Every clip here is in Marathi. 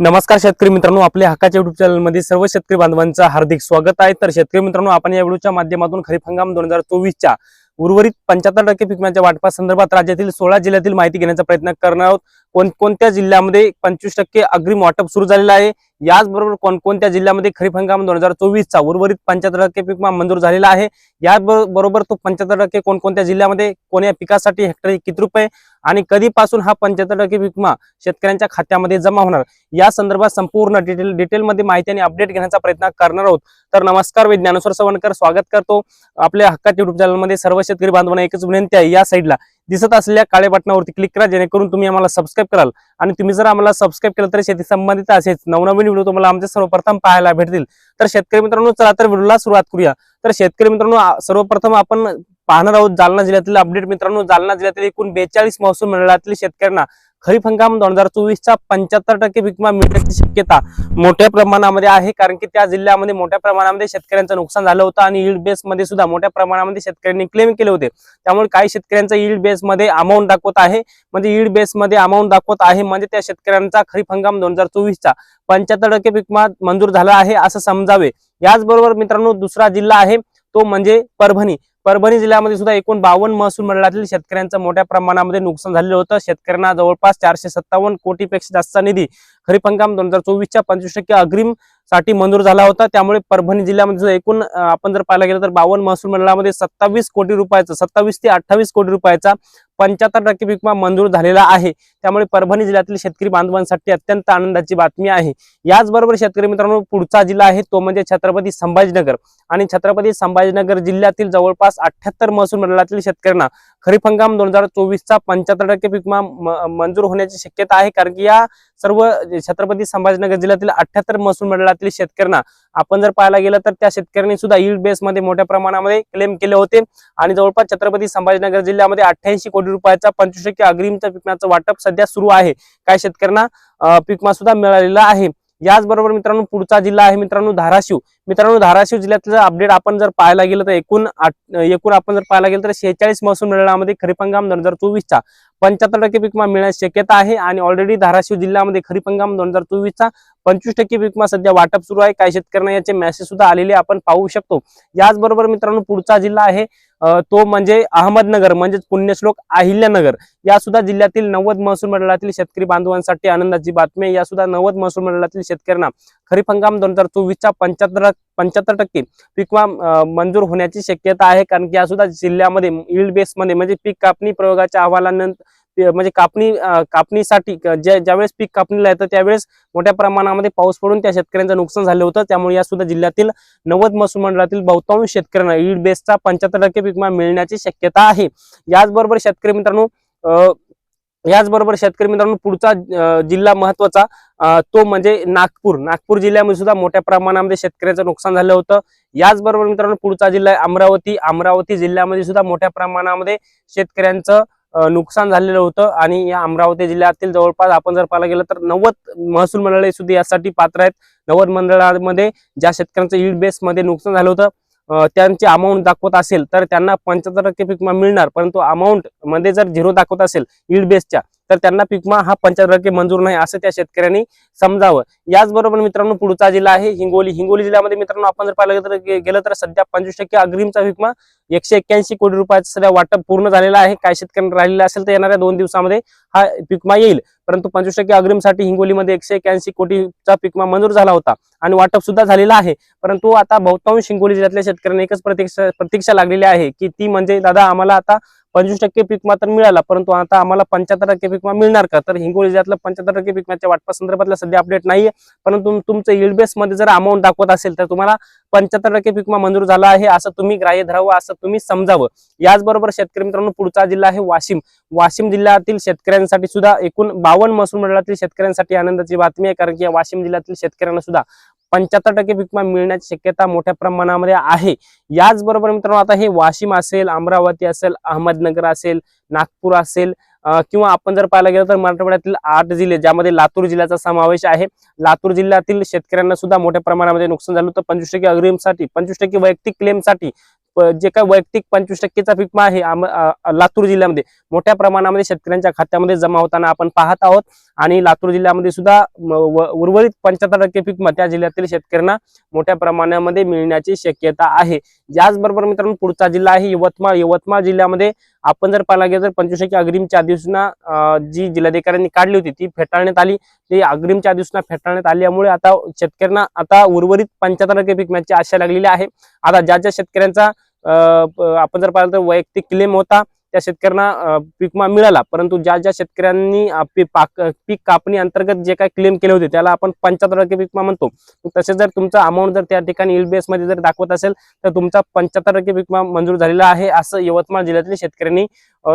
नमस्कार शेतकरी मित्रांनो आपल्या हक्काच्या युट्यूब चॅनलमध्ये सर्व शेतकरी बांधवांचं हार्दिक स्वागत आहे. तर शेतकरी मित्रांनो आपण या व्हिडिओच्या माध्यमातून खरीप हंगाम दोन हजार चोवीसच्या उर्वरित पंच्याहत्तर टक्के पिकण्याच्या वाटपा संदर्भात राज्यातील सोळा जिल्ह्यातील माहिती घेण्याचा प्रयत्न करणार आहोत. कोणकोणत्या जिल्ह्यामध्ये पंचवीस टक्के अग्रिम वाटप सुरू झालेलं आहे? याचबरोबर कोणकोणत्या जिल्ह्यामध्ये खरीप हंगाम दोन हजार चोवीसचा उर्वरित पंच्याहत्तर टक्के पीक मंजूर झालेला आहे? याचबरोबर तो पंच्याहत्तर टक्के कोणकोणत्या जिल्ह्यामध्ये कोण्या पिकासाठी हेक्टरी किती रुपये? आणि कधीपासून हा पंच्याहत्तर टक्के विमा शेतकऱ्यांच्या खात्यामध्ये जमा होणार? या संदर्भात संपूर्ण डिटेल डिटेलमध्ये माहिती आणि अपडेट घेण्याचा प्रयत्न करणार आहोत. तर नमस्कार मी ज्ञानेश्वर सवणकर स्वागत करतो आपल्या हक्कात युट्यूब चॅनलमध्ये सर्व शेतकरी बांधवांना एकच विनंती आहे या साईडला दिसत असलेल्या काळे बटनावरती क्लिक करा जेणेकरून तुम्ही आम्हाला सबस्क्राईब कराल. आणि तुम्ही जर आम्हाला सबस्क्राईब केलं तर शेती संबंधित असेच नवनवीन व्हिडिओ तुम्हाला आमचे सर्वप्रथम पाहायला भेटतील. तर शेतकरी मित्रांनो चला तर व्हिडिओला सुरुवात करूया. तर शेतकरी मित्रांनो सर्वप्रथम आपण पाहणार आहोत जालना जिल्ह्यातील अपडेट मित्रांनो जालना जिल्ह्यातील एकूण बेचाळीस महसूल मंडळातील शेतकऱ्यांना खरीप हंगाम दोन हजार चोवीसचा पंच्याहत्तर टक्के विकमा मिळण्याची शक्यता मोठ्या प्रमाणामध्ये आहे कारण की त्या जिल्ह्यामध्ये मोठ्या प्रमाणामध्ये शेतकऱ्यांचं नुकसान झालं होतं आणि ईल्ड बेस मध्ये सुद्धा मोठ्या प्रमाणामध्ये शेतकऱ्यांनी क्लेम केले होते. त्यामुळे काही शेतकऱ्यांचा इल्ड बेस मध्ये अमाऊंट दाखवत आहे. म्हणजे इल्ड बेस मध्ये अमाऊंट दाखवत आहे म्हणजे त्या शेतकऱ्यांचा खरीप हंगाम दोन हजार चोवीसचा पंच्याहत्तर टक्के विकमा मंजूर झाला आहे असं समजावे. याचबरोबर मित्रांनो दुसरा जिल्हा आहे तो म्हणजे परभणी. परभणी जिल्ह्यामध्ये सुद्धा एकूण बावन्न महसूल मंडळातील शेतकऱ्यांचं मोठ्या प्रमाणामध्ये नुकसान झालेलं होतं. शेतकऱ्यांना जवळपास चारशे सत्तावन्न कोटीपेक्षा जास्त निधी खरीप हंगाम दोन हजार चोवीसच्या पंचवीस टक्के अग्रिमसाठी मंजूर झाला होता. त्यामुळे परभणी जिल्ह्यामध्ये एकूण आपण जर पाहायला गेलं तर बावन्न महसूल मंडळामध्ये सत्तावीस कोटी रुपयाचा सत्तावीस ते अठ्ठावीस कोटी रुपयाचा पंच्याहत्तर टक्के विमा मंजूर झालेला आहे. त्यामुळे परभणी जिल्ह्यातील शेतकरी बांधवांसाठी अत्यंत आनंदाची बातमी आहे. याचबरोबर शेतकरी मित्रांनो पुढचा जिल्हा आहे तो म्हणजे छत्रपती संभाजीनगर. आणि छत्रपती संभाजीनगर जिल्ह्यातील जवळपास अठ्याहत्तर महसूल मंडळातील शेतकऱ्यांना खरीप हंगाम दोन हजार चोवीसचा पंच्याहत्तर टक्के पिकमा म- मंजूर होण्याची शक्यता आहे. कारण की या सर्व छत्रपती संभाजीनगर जिल्ह्यातील अठ्याहत्तर महसूल मंडळातील शेतकऱ्यांना आपण जर पाहायला गेलं तर त्या शेतकऱ्यांनी सुद्धा ईल्ड बेस मध्ये मोठ्या प्रमाणामध्ये क्लेम केले होते. आणि जवळपास छत्रपती संभाजीनगर जिल्ह्यामध्ये अठ्ठ्याऐंशी कोटी रुपयाचा पंचवीस टक्के अग्रिमच्या पिकण्याचं वाटप सध्या सुरू आहे. काही शेतकऱ्यांना पिकमा सुद्धा मिळालेला आहे. याचबरोबर मित्रांनो पुढचा जिल्हा आहे मित्रांनो धाराशिव. मित्रांनो धाराशिव जिल्ह्यातलं अपडेट आपण जर पाहायला गेलं तर एकूण एकूण आपण जर पाहायला गेलं तर शेहेचाळीस महसूल मंडळामध्ये खरीप हंगाम दोन हजार चोवीसचा पंच्याहत्तर टक्के पिकमा मिळण्याची शक्यता आहे आणि ऑलरेडी धाराशिव जिल्ह्यामध्ये खरीप हंगाम दोन हजार चोवीसचा पंचवीस टक्के पिकमा सध्या वाटप सुरू आहे. काही शेतकऱ्यांना याचे मेसेज सुद्धा आलेले आपण पाहू शकतो. याचबरोबर मित्रांनो पुढचा जिल्हा आहे तो म्हणजे अहमदनगर म्हणजेच पुण्यश्लोक अहिल्यानगर. या सुद्धा जिल्ह्यातील नव्वद महसूल मंडळातील शेतकरी बांधवांसाठी आनंदाची बातमी या सुद्धा नव्वद महसूल मंडळातील शेतकऱ्यांना खरीप हंगाम दोन हजार चोवीसच्या पंच्याहत्तर पंच्याहत्तर टक्के पीक मंजूर होण्याची शक्यता आहे. कारण की या सुद्धा जिल्ह्यामध्ये इल्ड बेस मध्ये म्हणजे पीक कापणी प्रयोगाच्या अहवालानंतर म्हणजे कापणी कापणीसाठी ज्या ज्यावेळेस पीक कापणीला येतं त्यावेळेस मोठ्या प्रमाणामध्ये पाऊस पडून त्या शेतकऱ्यांचं नुकसान झालं होतं. त्यामुळे या सुद्धा जिल्ह्यातील नव्वद महसूल मंडळातील बहुतांश शेतकऱ्यांना ईड बेसचा पंच्याहत्तर टक्के पीक मिळण्याची शक्यता आहे. याचबरोबर शेतकरी मित्रांनो अं, याचबरोबर शेतकरी मित्रांनो पुढचा जिल्हा महत्त्वाचा तो म्हणजे नागपूर. नागपूर जिल्ह्यामध्ये सुद्धा मोठ्या प्रमाणामध्ये शेतकऱ्याचं नुकसान झालं होतं. याचबरोबर मित्रांनो पुढचा जिल्हा अमरावती. अमरावती जिल्ह्यामध्ये सुद्धा मोठ्या प्रमाणामध्ये शेतकऱ्यांचं नुकसान झालेलं होतं आणि या अमरावती जिल्ह्यातील जवळपास आपण जर पाहायला गेलं तर नव्वद महसूल मंडळे सुद्धा यासाठी पात्र आहेत. नव्वद मंडळामध्ये ज्या शेतकऱ्यांचं ईड बेसमध्ये नुकसान झालं होतं त्यांची अमाऊंट दाखवत असेल तर त्यांना पंच्याहत्तर टक्के पीक मिळणार. परंतु अमाऊंटमध्ये जर झिरो दाखवत असेल ईड बेसच्या तर त्यांना पिकमा हा पंच्याहत्तर टक्के मंजूर नाही असं त्या शेतकऱ्यांनी समजावं. याचबरोबर मित्रांनो पुढचा जिल्हा आहे हिंगोली. हिंगोली जिल्ह्यामध्ये मित्रांनो आपण जर पाहिलं तर गेलं तर सध्या पंचवीस टक्के अग्रिमचा पिकमा एकशे एक्क्याऐंशी कोटी रुपयाचं सध्या वाटप पूर्ण झालेला आहे. काही शेतकऱ्यांना राहिलेलं असेल तर येणाऱ्या दोन दिवसामध्ये हा पिकमा येईल. परंतु पंचवीस टक्के अग्रिमसाठी हिंगोलीमध्ये एकशे एक्याऐंशी कोटीचा पीक मंजूर झाला होता आणि वाटप सुद्धा झालेला आहे. परंतु आता बहुतांश हिंगोली जिल्ह्यातल्या शेतकऱ्यांना एकच प्रतीक्षा प्रतीक्षा लागलेली आहे की ती म्हणजे दादा आम्हाला आता पंचवीस टक्के पीक तर मिळाला परंतु आता आम्हाला पंच्याहत्तर टक्के पिकमा मिळणार का? तर हिंगोली जिल्ह्यातलं पंच्याहत्तर टक्के पिकमाच्या विम्याच्या वाटपा सध्या अपडेट नाहीये. परंतु तुमचं इल्ड बेस मध्ये जर अमाऊंट दाखवत असेल तर तुम्हाला पंच्याहत्तर टक्के पीक मंजूर झाला आहे असं तुम्ही ग्राह्य धरावं असं तुम्ही समजावं. याचबरोबर शेतकरी मित्रांनो पुढचा जिल्हा आहे वाशिम. वाशिम जिल्ह्यातील शेतकऱ्यांसाठी सुद्धा एकूण बावन्न महसूल मंडळातील शेतकऱ्यांसाठी आनंदाची बातमी आहे कारण की या वाशिम जिल्ह्यातील शेतकऱ्यांना सुद्धा पंच्याहत्तर टक्के पीक मिळण्याची शक्यता मोठ्या प्रमाणामध्ये आहे. याचबरोबर मित्रांनो आता हे वाशिम असेल अमरावती असेल अहमदनगर असेल नागपूर असेल किंवा आपण जर पाहायला गेलं तर मराठवाड्यातील आठ जिल्हे ज्यामध्ये लातूर जिल्ह्याचा समावेश आहे. लातूर जिल्ह्यातील शेतकऱ्यांना सुद्धा मोठ्या प्रमाणामध्ये नुकसान झालं तर पंचवीस टक्के अग्रिमसाठी पंचवीस टक्के वैयक्तिक क्लेमसाठी जे काय वैयक्तिक पंचवीस टक्केचा पीक विमा आहे लातूर जिल्ह्यामध्ये मोठ्या प्रमाणामध्ये शेतकऱ्यांच्या खात्यामध्ये जमा होताना आपण पाहत आहोत. आणि लातूर जिल्ह्यामध्ये सुद्धा उर्वरित पंच्याहत्तर टक्के पीक त्या जिल्ह्यातील शेतकऱ्यांना मोठ्या प्रमाणामध्ये मिळण्याची शक्यता आहे. याचबरोबर मित्रांनो पुढचा जिल्हा आहे यवतमाळ. यवतमाळ जिल्ह्यामध्ये आपण जर पाहायला गेलं तर पंचवीस अग्रिमच्या अधिसूचना जी जिल्हाधिकाऱ्यांनी काढली होती ती फेटाळण्यात आली. ती अग्रिमच्या अधिसूचना फेटाळण्यात आल्यामुळे आता शेतकऱ्यांना आता उर्वरित पंच्याहत्तर टक्के पीक आशा लागलेली आहे. आता ज्या ज्या शेतकऱ्यांचा आपण जर पाहिलं तर वैयक्तिक क्लेम होता त्या शेतकऱ्यांना पीकमा पीक विमा मिळाला. परंतु ज्या ज्या शेतकऱ्यांनी पाक- पीक कापणी अंतर्गत जे काही क्लेम केले होते त्याला आपण पंच्याहत्तर टक्के पीकमा म्हणतो. तसेच जर तुमचा अमाऊंट जर त्या ठिकाणी इलमध्ये जर दाखवत असेल तर तुमचा पंच्याहत्तर टक्के पीकमा मंजूर झालेला आहे असं यवतमाळ जिल्ह्यातील शेतकऱ्यांनी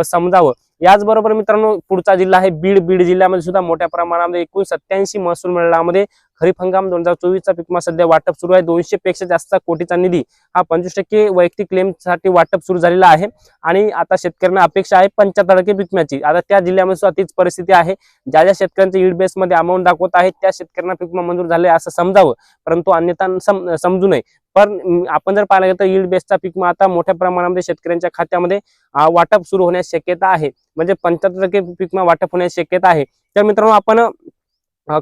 समजावं. याचबरोबर मित्रांनो पुढचा जिल्हा आहे बीड. बीड जिल्ह्यामध्ये सुद्धा मोठ्या प्रमाणामध्ये एकूण सत्याऐंशी महसूल मंडळामध्ये खरीप हंगाम दोन हजार चोवीसचा पीक सध्या वाटप सुरू आहे. दोनशे पेक्षा जास्त कोटीचा निधी हा पंचवीस टक्के वैयक्तिक क्लेमसाठी वाटप सुरू झालेला आहे. आणि आता शेतकऱ्यांना अपेक्षा आहे पंच्याहत्तर टक्के पिकम्याची आता त्या जिल्ह्यामध्ये सुद्धा तीच परिस्थिती आहे. ज्या ज्या शेतकऱ्यांचे ईड बेस मध्ये अमाऊंट दाखवत आहे त्या शेतकऱ्यांना पिकमा मंजूर झाले असं समजावं. परंतु अन्यथा सम- समजू नये. पण आपण जर पाहायला गेलं तर ईल्ड बेसचा पीक आता मोठ्या प्रमाणामध्ये शेतकऱ्यांच्या खात्यामध्ये वाटप सुरू होण्याची शक्यता आहे. म्हणजे पंच्याहत्तर टक्के पीक वाटप होण्याची शक्यता आहे. तर मित्रांनो आपण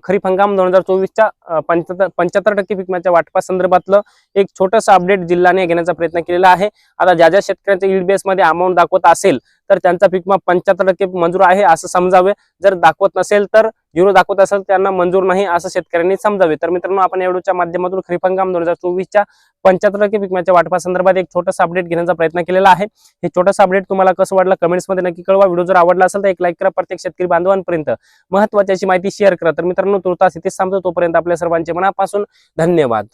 खरीप हंगाम दोन हजार चोवीसच्या पंच्याहत्तर पंच्याहत्तर टक्के पीक वाटपा वाटपासंदर्भातलं एक छोटंसं अपडेट जिल्ह्याने घेण्याचा प्रयत्न केलेला आहे. आता ज्या ज्या शेतकऱ्यांच्या ईल्डमध्ये अमाऊंट दाखवत असेल तर त्यांचा पीक विमा पंच्याहत्तर टक्के मंजूर आहे असं समजावे. जर दाखवत नसेल तर झिरो दाखवत असेल त्यांना मंजूर नाही असं शेतकऱ्यांनी समजावे. तर मित्रांनो आपण एवढ्याच्या माध्यमातून खरीप हंगाम दोन हजार चोवीसच्या पंच्याहत्तर टक्के पिकम्याच्या वाटपासंदर्भात एक छोटासा अपडेट घेण्याचा प्रयत्न केलेला आहे. हे छोटासा अपडेट तुम्हाला कसं वाटलं कमेंट्समध्ये नक्की कळवा. व्हिडिओ जर आवडला असेल तर एक लाईक करा. प्रत्येक शेतकरी बांधवांपर्यंत महत्वाची माहिती शेअर करा. तर मित्रांनो तुर्तास इथेच थांबतो. तोपर्यंत आपल्या सर्वांचे मनापासून धन्यवाद.